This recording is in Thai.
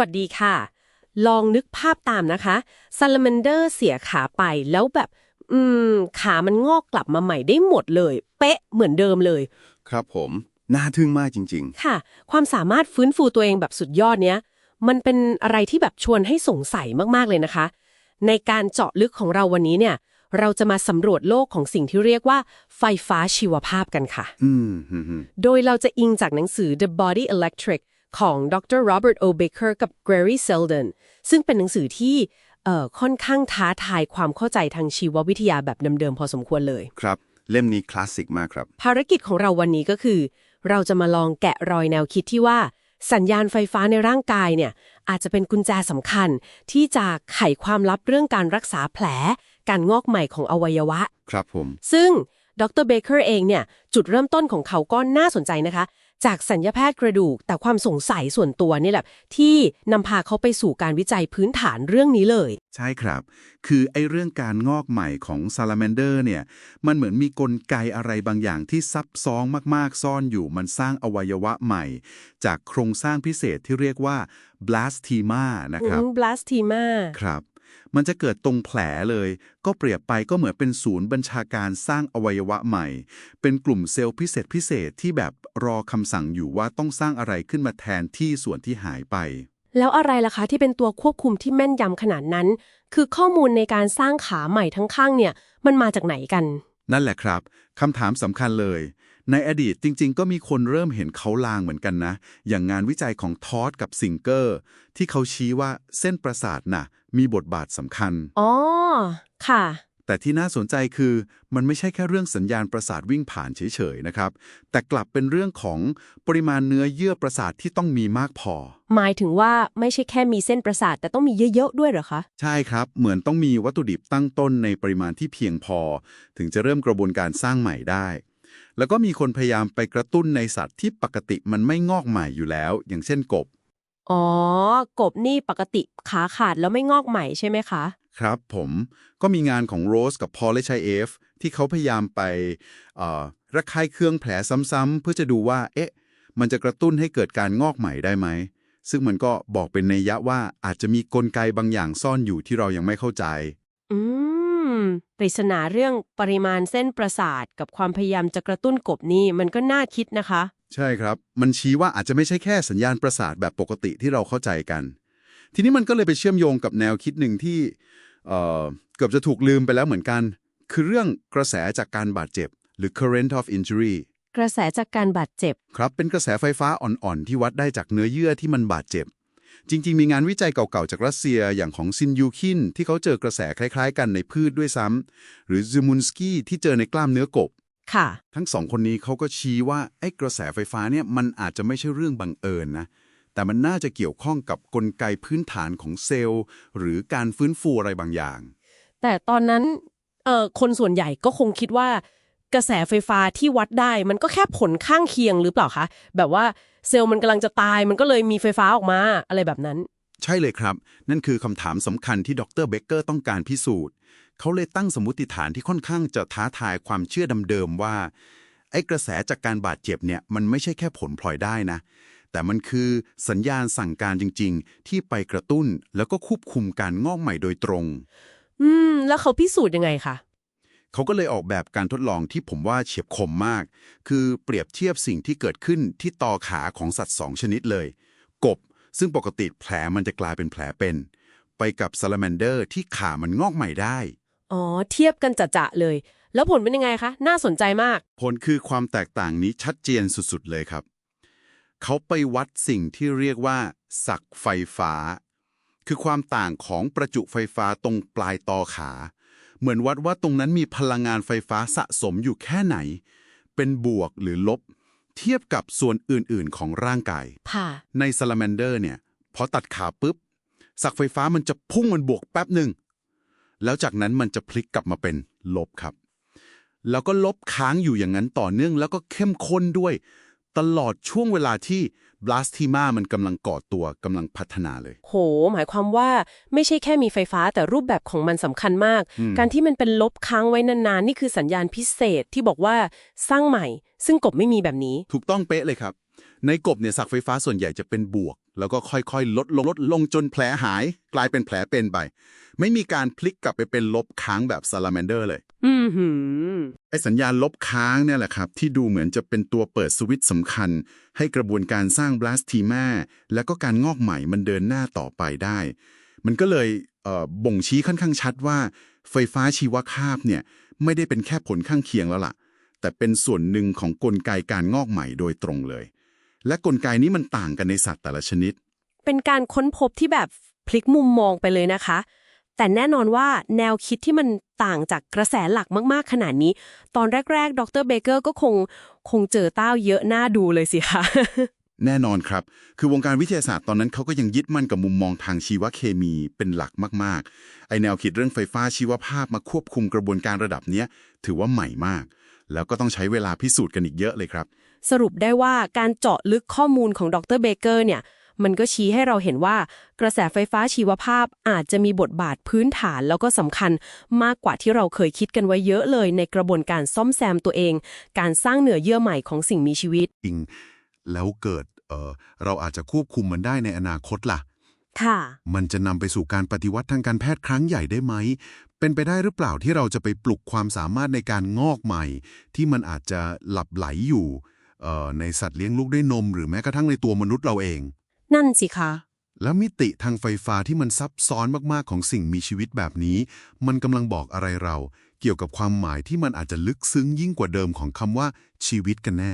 วัสดีค่ะ ลองนึกภาพตามนะคะ Salamander เสียขาไปแล้วแบบ อืม ขามันงอกกลับมาใหม่ได้หมดเลย เป๊ะเหมือนเดิมเลย ครับผม น่าทึ่งมากจริงค่ะ ความสามารถฟื้นฟูตัวเองแบบสุดยอดเนี้ย มันเป็นอะไรที่แบบชวนให้สงสัยมากๆเลยนะคะ ในการเจาะลึกของเราวันนี้เนี่ย เราจะมาสำรวจโลกของสิ่งที่เรียกว่าไฟฟ้าชีวภาพกันค่ะๆอืมฮึ่มโดยเราจะอิงจากหนังสือ The Body Electric ของดร Robert O. Baker กับ Gary Seldon ซึ่งเป็นหนังสือที่เอ่อค่อนข้างท้าทายความเข้าใจทางชีววิทยาแบบเดิมๆพอสมควรเลย ครับ เล่มนี้คลาสสิกมากครับ ภารกิจของเราวันนี้ก็คือ เราจะมาลองแกะรอยแนวคิดที่ว่า สัญญาณไฟฟ้าในร่างกายเนี่ย อาจจะเป็นกุญแจสำคัญ ที่จะไขความลับเรื่องการรักษาแผล การงอกใหม่ของอวัยวะ ครับผม ซึ่งดรเบเกอร์เองเนี่ย จุดเริ่มต้นของเขาก็น่าสนใจนะคะ จากสัญญาแพทย์กระดูก แต่ความสงสัยส่วนตัวนี่แหละ ที่นำพาเขาไปสู่การวิจัยพื้นฐานเรื่องนี้เลย ใช่ครับ คือไอ้เรื่องการงอกใหม่ของ Salamander เนี่ย มันเหมือนมีกลไกอะไรบางอย่างที่ซับซ้อนมากๆ ซ่อนอยู่ มันสร้างอวัยวะใหม่ จากโครงสร้างพิเศษที่เรียกว่า blastema นะครับบลาสทีมาครับ มันจะเกิดตรงแผลเลย ก็เปรียบไปก็เหมือนเป็นศูนย์บัญชาการสร้างอวัยวะใหม่ เป็นกลุ่มเซลล์พิเศษพิเศษที่แบบรอคำสั่งอยู่ว่าต้องสร้างอะไรขึ้นมาแทนที่ส่วนที่หายไป แล้วอะไรล่ะคะที่เป็นตัวควบคุมที่แม่นยำขนาดนั้น คือข้อมูลในการสร้างขาใหม่ทั้งข้างเนี่ย มันมาจากไหนกัน นั่นแหละครับคำถามสำคัญเลย ในอดีตจริง ๆ ก็มีคนเริ่มเห็นเขาลางเหมือนกันนะ อย่างงานวิจัยของทอดกับซิงเกอร์ ที่เขาชี้ว่าเส้นประสาทน่ะ มีบทบาทสำคัญ อ๋อ ค่ะ แต่ที่น่าสนใจคือมันไม่ใช่แค่เรื่องสัญญาณประสาทวิ่งผ่านเฉย ๆ นะครับ แต่กลับเป็นเรื่องของปริมาณเนื้อเยื่อประสาทที่ต้องมีมากพอ หมายถึงว่าไม่ใช่แค่มีเส้นประสาท แต่ต้องมีเยอะๆด้วยเหรอคะ ใช่ครับ เหมือนต้องมีวัตถุดิบตั้งต้นในปริมาณที่เพียงพอ ถึงจะเริ่มกระบวนการสร้างใหม่ได้ แล้วก็มีคนพยายามไปกระตุ้นในสัตว์ที่ปกติมันไม่งอกใหม่อยู่แล้ว อย่างเช่นกบ อ๋อ กบนี่ปกติขาขาดแล้วไม่งอกใหม่ใช่ไหมคะ ครับผมก็มีงานของโรสกับพอลเลชัยเอฟที่เขาพยายามไปเอ่อระคายเคืองแผลซ้ำๆเพื่อจะดูว่า เอ๊ะ มันจะกระตุ้นให้เกิดการงอกใหม่ได้ไหม ซึ่งมันก็บอกเป็นนัยยะว่าอาจจะมีกลไกบางอย่างซ่อนอยู่ที่เรายังไม่เข้าใจอืม ปริศนาเรื่องปริมาณเส้นประสาท กับความพยายามจะกระตุ้นกบนี่มันก็น่าคิดนะคะ ใช่ครับ มันชี้ว่าอาจจะไม่ใช่แค่สัญญาณประสาทแบบปกติที่เราเข้าใจกัน ทีนี้มันก็เลยไปเชื่อมโยงกับแนวคิดหนึ่งที่เอ่อเกือบจะถูกลืมไปแล้วเหมือนกัน คือเรื่องกระแสจากการบาดเจ็บ หรือ current of injury กระแสจากการบาดเจ็บ ครับ เป็นกระแสไฟฟ้าอ่อนๆ ที่วัดได้จากเนื้อเยื่อที่มันบาดเจ็บ จริง ๆ มีงานวิจัยเก่าๆ จากรัสเซียอย่างของซินยูคินที่เขาเจอกระแสคล้าย ๆ กันในพืชด้วยซ้ำหรือซูมุนสกี้ที่เจอในกล้ามเนื้อกบค่ะ ทั้งสองคนนี้เขาก็ชี้ว่าไอ้กระแสไฟฟ้าเนี่ยมันอาจจะไม่ใช่เรื่องบังเอิญนะแต่มันน่าจะเกี่ยวข้องกับกลไกพื้นฐานของเซลล์ หรือการฟื้นฟูอะไรบางอย่าง แต่ตอนนั้นเอ่อคนส่วนใหญ่ก็คงคิดว่า กระแสไฟฟ้าที่วัดได้มันก็แค่ผลข้างเคียงหรือเปล่าคะ แบบว่าเซลล์มันกำลังจะตายมันก็เลยมีไฟฟ้าออกมาอะไรแบบนั้น ใช่เลยครับ นั่นคือคำถามสำคัญที่ดรเบเกอร์ต้องการพิสูจน์ เขาเลยตั้งสมมติฐานที่ค่อนข้างจะท้าทายความเชื่อเดิมๆว่า ไอ้กระแสจากการบาดเจ็บเนี่ยมันไม่ใช่แค่ผลพลอยได้นะ แต่มันคือสัญญาณสั่งการจริง ๆ ที่ไปกระตุ้นแล้วก็ควบคุมการงอกใหม่โดยตรง อืม แล้วเขาพิสูจน์ยังไงคะ เขาก็เลยออกแบบการทดลองที่ผมว่าเฉียบคมมาก คือเปรียบเทียบสิ่งที่เกิดขึ้นที่ต่อขาของสัตว์สองชนิดเลย กบ ซึ่งปกติแผลมันจะกลายเป็นแผลเป็น ไปกับซาลาแมนเดอร์ที่ขามันงอกใหม่ได้ อ๋อ เทียบกันจะๆเลย แล้วผลเป็นยังไงคะ น่าสนใจมาก ผลคือความแตกต่างนี้ชัดเจนสุดๆเลยครับ เขาไปวัดสิ่งที่เรียกว่าสักไฟฟ้า คือความต่างของประจุไฟฟ้าตรงปลายตอขา เหมือนวัดว่าตรงนั้นมีพลังงานไฟฟ้าสะสมอยู่แค่ไหน เป็นบวกหรือลบ เทียบกับส่วนอื่นๆ ของร่างกายค่ะในซาลาแมนเดอร์เนี่ยพอตัดขาปุ๊บ สักไฟฟ้ามันจะพุ่งมันบวกแป๊บหนึ่ง แล้วจากนั้นมันจะพลิกกลับมาเป็นลบครับ แล้วก็ลบค้างอยู่อย่างนั้นต่อเนื่องแล้วก็เข้มข้นด้วย ตลอดช่วงเวลาที่ บลาสติมามันกำลังก่อตัวกำลังพัฒนาเลย โห หมายความว่าไม่ใช่แค่มีไฟฟ้าแต่รูปแบบของมันสำคัญมากอืมการที่มันเป็นลบค้างไว้นานๆ นี่คือสัญญาณพิเศษที่บอกว่าสร้างใหม่ ซึ่งกบไม่มีแบบนี้ ถูกต้องเป๊ะเลยครับ ในกบเนี่ยสักไฟฟ้าส่วนใหญ่จะเป็นบวก แล้วก็ค่อยๆ ลดลงลดลงจนแผลหาย กลายเป็นแผลเป็นไป ไม่มีการพลิกกลับไปเป็นลบค้างแบบซาลาแมนเดอร์เลย อืมหืมไอ้สัญญาณลบค้างเนี่ยแหละครับ ที่ดูเหมือนจะเป็นตัวเปิดสวิตช์สำคัญ ให้กระบวนการสร้างบลาสทีมาและก็การงอกใหม่มันเดินหน้าต่อไปได้ มันก็เลยเอ่อบ่งชี้ค่อนข้างชัดว่า ไฟฟ้าชีวคาบเนี่ยไม่ได้เป็นแค่ผลข้างเคียงแล้วล่ะ แต่เป็นส่วนหนึ่งของกลไกการงอกใหม่โดยตรงเลย และกลไกนี้มันต่างกันในสัตว์แต่ละชนิด เป็นการค้นพบที่แบบพลิกมุมมองไปเลยนะคะ แต่แน่นอนว่าแนวคิดที่มันต่างจากกระแสหลักมากๆ ขนาดนี้ ตอนแรก ๆ ดรเบเกอร์ก็คงคงเจอเต้าเยอะหน้าดูเลยสิคะแน่นอนครับ คือวงการวิทยาศาสตร์ตอนนั้นเขาก็ยังยึดมั่นกับมุมมองทางชีวเคมีเป็นหลักมากๆ ไอแนวคิดเรื่องไฟฟ้าชีวภาพมาควบคุมกระบวนการระดับเนี้ยถือว่าใหม่มาก แล้วก็ต้องใช้เวลาพิสูจน์กันอีกเยอะเลยครับ สรุปได้ว่าการเจาะลึกข้อมูลของดรเบเกอร์เนี่ย มันก็ชี้ให้เราเห็นว่า กระแสไฟฟ้าชีวภาพอาจจะมีบทบาทพื้นฐานแล้วก็สำคัญมากกว่าที่เราเคยคิดกันไว้เยอะเลย ในกระบวนการซ่อมแซมตัวเอง การสร้างเหนือเยื่อใหม่ของสิ่งมีชีวิตอิง แล้วเกิดเออเราอาจจะควบคุมมันได้ในอนาคตล่ะ ค่ะ มันจะนำไปสู่การปฏิวัติทางการแพทย์ครั้งใหญ่ได้ไหม เป็นไปได้หรือเปล่าที่เราจะไปปลุกความสามารถในการงอกใหม่ ที่มันอาจจะหลับไหลอยู่เอ่อ ในสัตว์เลี้ยงลูกด้วยนม หรือแม้กระทั่งในตัวมนุษย์เราเอง นั่นสิคะ แล้วมิติทางไฟฟ้าที่มันซับซ้อนมากๆของสิ่งมีชีวิตแบบนี้ มันกำลังบอกอะไรเรา เกี่ยวกับความหมายที่มันอาจจะลึกซึ้งยิ่งกว่าเดิมของคำว่าชีวิตกันแน่